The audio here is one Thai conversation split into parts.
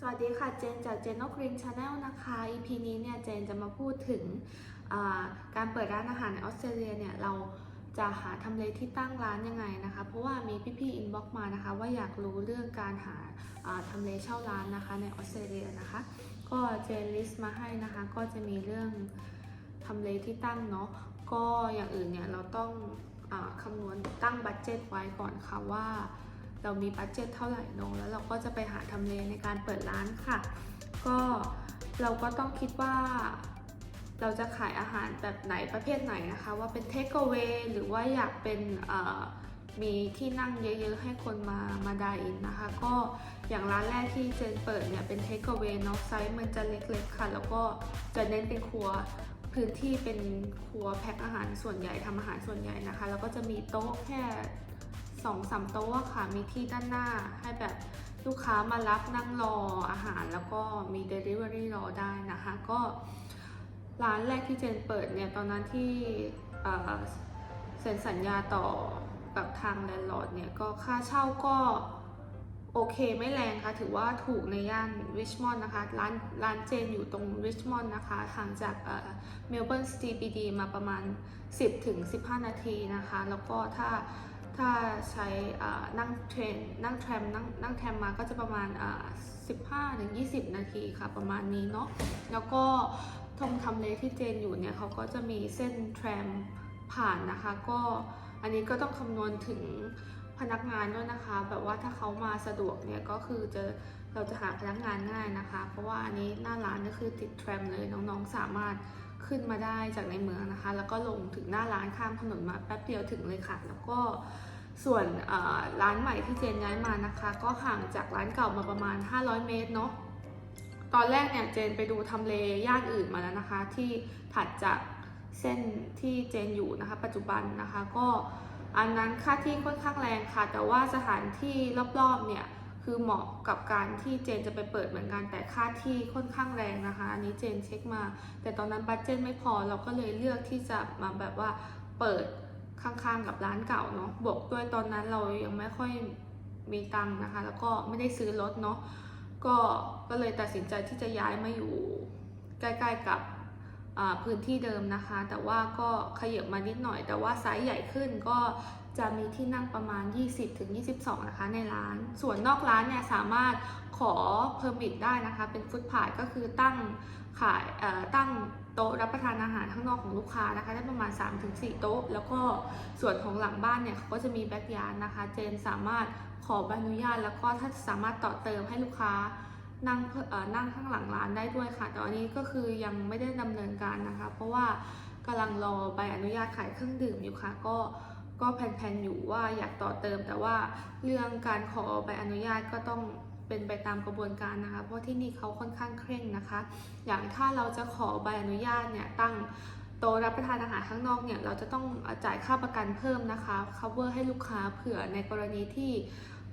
สวัสดีค่ะเจนจากเจนนกริงชาแนลนะคะ EP นี้เนี่ยเจนจะมาพูดถึงการเปิดร้านอาหารในออสเตรเลียเนี่ยเราจะหาทำเลที่ตั้งร้านยังไงนะคะ เพราะว่ามีพี่ๆอินบ็อกมานะคะ ว่าอยากรู้เรื่องการหาทำเลเช่าร้านนะคะในออสเตรเลียนะคะ ก็เจนลิสต์มาให้นะคะ ก็จะมีเรื่องทำเลที่ตั้งเนาะก็อย่างอื่นเนี่ยเราต้องอคำนวณตั้งบัตเจตไว้ก่อนค่ะว่า เรามีบัตเจ็ตเท่าไหร่เนอะแล้วเราก็จะไปหาทำเลในการเปิดร้านค่ะ ก็เราก็ต้องคิดว่าเราจะขายอาหารแบบไหนประเภทไหนนะคะ ว่าเป็นเทคเว a y หรือว่าอยากเป็นมีที่นั่งเยอะๆ ให้คนมามาดายอินนะคะ ก็อย่างร้านแรกที่เจนเปิดเนี่ยเป็นเทคเว a y เนาะไซส์มันจะเล็กๆค่ะ แล้วก็จะเน้นเป็นครัวพื้นที่เป็นครัวแพ็คอาหารส่วนใหญ่ทำอาหารส่วนใหญ่นะคะ แล้วก็จะมีโต๊ะแค่ สองสามโต๊ะค่ะ มีที่ด้านหน้าให้แบบลูกค้ามารับนั่งรออาหารแล้วก็มี Delivery รอได้นะคะ ก็ร้านแรกที่เจนเปิดเนี่ย ตอนนั้นที่เซ็นสัญญาต่อกับทางแลนด์ลอร์ดเนี่ย ก็ค่าเช่าก็โอเคไม่แรงค่ะ ถือว่าถูกในย่านริชมอนด์นะคะ ร้านร้านเจนอยู่ตรงริชมอนด์นะคะห่างจากเมลเบิร์นสตีปีดีมาประมาณ 10-15 นาทีนะคะ แล้วก็ถ้า ถ้าใช้นั่งเทรนนั่งแทรมนั่งนั่งแทรมมาก็จะประมาณ 15ถึง20 นาทีค่ะประมาณนี้เนาะแล้วก็ตรงทำเลที่เจนอยู่เนี่ยเขาก็จะมีเส้นแทรมผ่านนะคะ ก็อันนี้ก็ต้องคำนวณถึงพนักงานด้วยนะคะ แบบว่าถ้าเขามาสะดวกเนี่ยก็คือจะเราจะหาพนักงานง่ายนะคะ เพราะว่าอันนี้หน้าร้านก็คือติดแทรมเลยน้องๆสามารถ ขึ้นมาได้จากในเมืองนะคะ แล้วก็ลงถึงหน้าร้านข้ามถนนมาแป๊บเดียวถึงเลยค่ะ แล้วก็ส่วนร้านใหม่ที่เจนย้ายมานะคะ ก็ห่างจากร้านเก่ามาประมาณ 500 เมตรเนาะตอนแรกเนี่ยเจนไปดูทำเลย่านอื่นมาแล้วนะคะ ที่ถัดจากเส้นที่เจนอยู่นะคะ ปัจจุบันนะคะก็อันนั้นค่าที่ค่อนข้างแรงค่ะ แต่ว่าสถานที่รอบๆเนี่ย คือเหมาะกับการที่เจนจะไปเปิดเหมือนกันแต่ค่าที่ค่อนข้างแรงนะคะ อันนี้เจนเช็คมา แต่ตอนนั้นบัตเจ็ตไม่พอเราก็เลยเลือกที่จะมาแบบว่าเปิดข้างๆกับร้านเก่าเนาะบวกด้วยตอนนั้นเรายังไม่ค่อยมีตังค์นะคะ แล้วก็ไม่ได้ซื้อรถเนาะก็ก็เลยตัดสินใจที่จะย้ายมาอยู่ใกล้ๆกับพื้นที่เดิมนะคะ แต่ว่าก็ขยับมานิดหน่อย แต่ว่าไซส์ใหญ่ขึ้นก็ จะมีที่นั่งประมาณ 20-22 นะคะในร้าน ส่วนนอกร้านเนี่ยสามารถขอเพอร์มิทได้นะคะ เป็นฟุตพาทก็คือตั้งขายตั้งโต๊ะรับประทานอาหารข้างนอกของลูกค้านะคะ ได้ประมาณ 3-4 โต๊ะ แล้วก็ส่วนของหลังบ้านเนี่ยเขาก็จะมีแบ็กยาร์นะคะ เจนสามารถขอใบอนุญาต แล้วก็ถ้าสามารถต่อเติมให้ลูกค้านั่งนั่งข้างหลังร้านได้ด้วยค่ะ แต่อันนี้ก็คือยังไม่ได้ดำเนินการนะคะ เพราะว่ากำลังรอใบอนุญาตขายเครื่องดื่มอยู่ค่ะก็ ก็แผนๆอยู่ว่าอยากต่อเติม แต่ว่าเรื่องการขอใบอนุญาตก็ต้องเป็นไปตามกระบวนการนะคะ เพราะที่นี่เขาค่อนข้างเคร่งนะคะ อย่างถ้าเราจะขอใบอนุญาตเนี่ยตั้งโต๊ะรับประทานอาหารข้างนอกเนี่ยเราจะต้องจ่ายค่าประกันเพิ่มนะคะ cover ให้ลูกค้าเผื่อในกรณีที่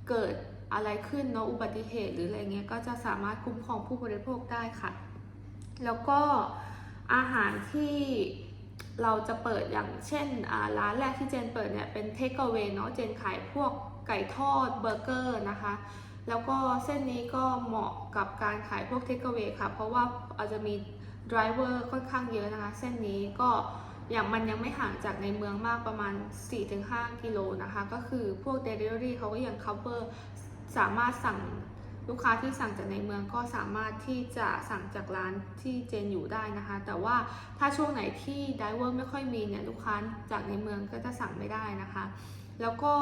เกิดอะไรขึ้นเนาะอุบัติเหตุหรืออะไรเงี้ยก็จะสามารถคุ้มครองผู้บริโภคได้ค่ะ แล้วก็อาหารที่ เราจะเปิดอย่างเช่นร้านแรกที่เจนเปิดเนี่ยเป็นเทคเว a y เนาะเจนขายพวกไก่ทอดเบอร์เกอร์นะคะ แล้วก็เส้นนี้ก็เหมาะกับการขายพวกเทคเว a y ค่ะ เพราะว่าอาจจะมีดรเวอร์ค่อนข้างเยอะนะคะ เส้นนี้ก็อย่างมันยังไม่ห่างจากในเมืองมากประมาณ 4-5 กิโลนะคะ ก็คือพวก Delivery เขาก็ยัง cover สามารถสั่ง ลูกค้าที่สั่งจากในเมืองก็สามารถที่จะสั่งจากร้านที่เจนอยู่ได้นะคะ แต่ว่าถ้าช่วงไหนที่ไดเวอร์ไม่ค่อยมีเนี่ยลูกค้าจากในเมืองก็จะสั่งไม่ได้นะคะ แล้วก็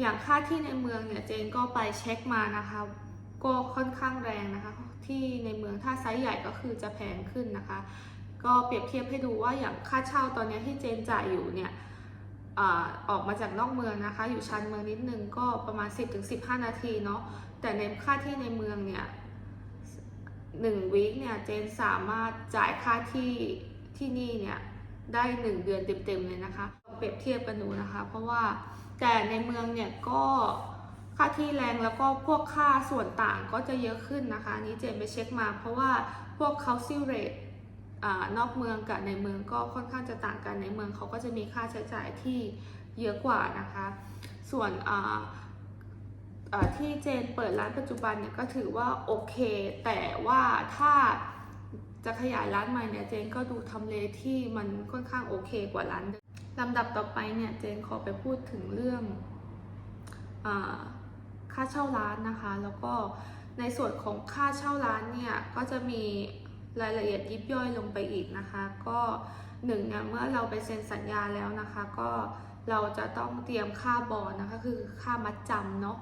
อย่างค่าที่ในเมืองเนี่ยเจนก็ไปเช็คมานะคะ ก็ค่อนข้างแรงนะคะ ที่ในเมืองถ้าไซส์ใหญ่ก็คือจะแพงขึ้นนะคะ ก็เปรียบเทียบให้ดูว่าอย่างค่าเช่าตอนนี้ที่เจนจ่ายอยู่เนี่ย อออกมาจากนอกเมืองนะคะ อยู่ชันเมืองนิดนึงก็ประมาณ 10-15 นาทีเนาะแต่ในค่าที่ในเมืองเนี่ยหนึ่งวีคเนี่ยเจนสามารถจ่ายค่าที่ที่นี่เนี่ยได้ 1 เดือนเต็มๆเลยนะคะ เปรียบเทียบกันดูนะคะ เพราะว่าแต่ในเมืองเนี่ยก็ค่าที่แรงแล้วก็พวกค่าส่วนต่างก็จะเยอะขึ้นนะคะนนี้เจนไปเช็คมา เพราะว่าพวก council rate อนอกเมืองกับในเมืองก็ค่อนข้างจะต่างกันในเมืองเขาก็จะมีค่าใช้จ่ายที่เยอะกว่านะคะ ส่วนที่เจนเปิดร้านปัจจุบันเนี่ยก็ถือว่าโอเค แต่ว่าถ้าจะขยายร้านใหม่เนี่ยเจนก็ดูทำเลที่มันค่อนข้างโอเคกว่าร้านเดิมลำดับต่อไปเนี่ยเจนขอไปพูดถึงเรื่องอค่าเช่าร้านนะคะ แล้วก็ในส่วนของค่าเช่าร้านเนี่ยก็จะมี รายละเอียดยิบย่อยลงไปอีกนะคะ ก็หนึ่งเนี่ยเมื่อเราไปเซ็นสัญญาแล้วนะคะ ก็เราจะต้องเตรียมค่าบอลนะคะคือค่ามัดจำเนาะ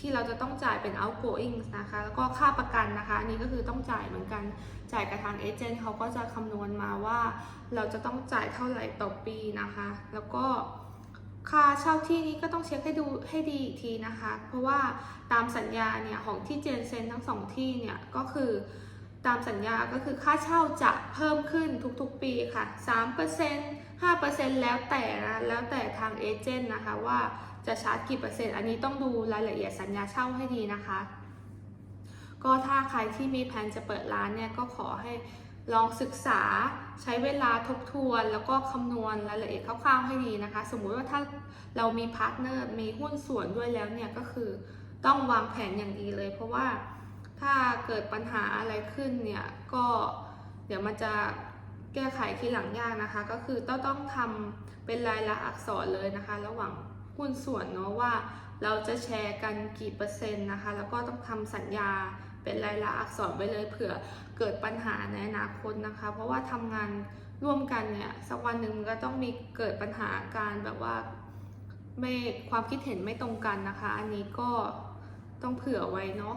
ที่เราจะต้องจ่ายเป็น outgoing นะคะ แล้วก็ค่าประกันนะคะ อันนี้ก็คือต้องจ่ายเหมือนกัน จ่ายกับทางเอเจนต์เขาก็จะคำนวณมาว่า เราจะต้องจ่ายเท่าไหร่ต่อปีนะคะ แล้วก็ค่าเช่าที่นี้ก็ต้องเช็คให้ดูให้ดีอีกทีนะคะ เพราะว่าตามสัญญาเนี่ยของที่เจนเซ็นทั้งสองที่เนี่ยก็คือ ตามสัญญาก็คือค่าเช่าจะเพิ่มขึ้นทุกๆปีค่ะ 3% 5%แล้วแต่นะแล้วแต่ทางเอเจนต์นะคะว่าจะชาร์จกี่เปอร์เซ็นต์ อันนี้ต้องดูรายละเอียดสัญญาเช่าให้ดีนะคะ ก็ถ้าใครที่มีแผนจะเปิดร้านเนี่ยก็ขอให้ลองศึกษาใช้เวลาทบทวน แล้วก็คำนวณรายละเอียดคร่าวๆให้ดีนะคะ สมมุติว่าถ้าเรามีพาร์ทเนอร์มีหุ้นส่วนด้วยแล้วเนี่ยก็คือต้องวางแผนอย่างดีเลยเพราะว่า ถ้าเกิดปัญหาอะไรขึ้นเนี่ยก็เดี๋ยวมันจะแก้ไขทีหลังยากนะคะ ก็คือต้องต้องทำเป็นลายลักษณ์อักษรเลยนะคะ ระหว่างหุ้นส่วนเนาะว่าเราจะแชร์กันกี่เปอร์เซ็นต์นะคะ แล้วก็ต้องทำสัญญาเป็นลายลักษณ์อักษรไว้เลยเผื่อเกิดปัญหาในอนาคตนะคะ เพราะว่าทำงานร่วมกันเนี่ยสักวันหนึ่งมันก็ต้องมีเกิดปัญหาการแบบว่าไม่ความคิดเห็นไม่ตรงกันนะคะ อันนี้ก็ต้องเผื่อไว้เนาะ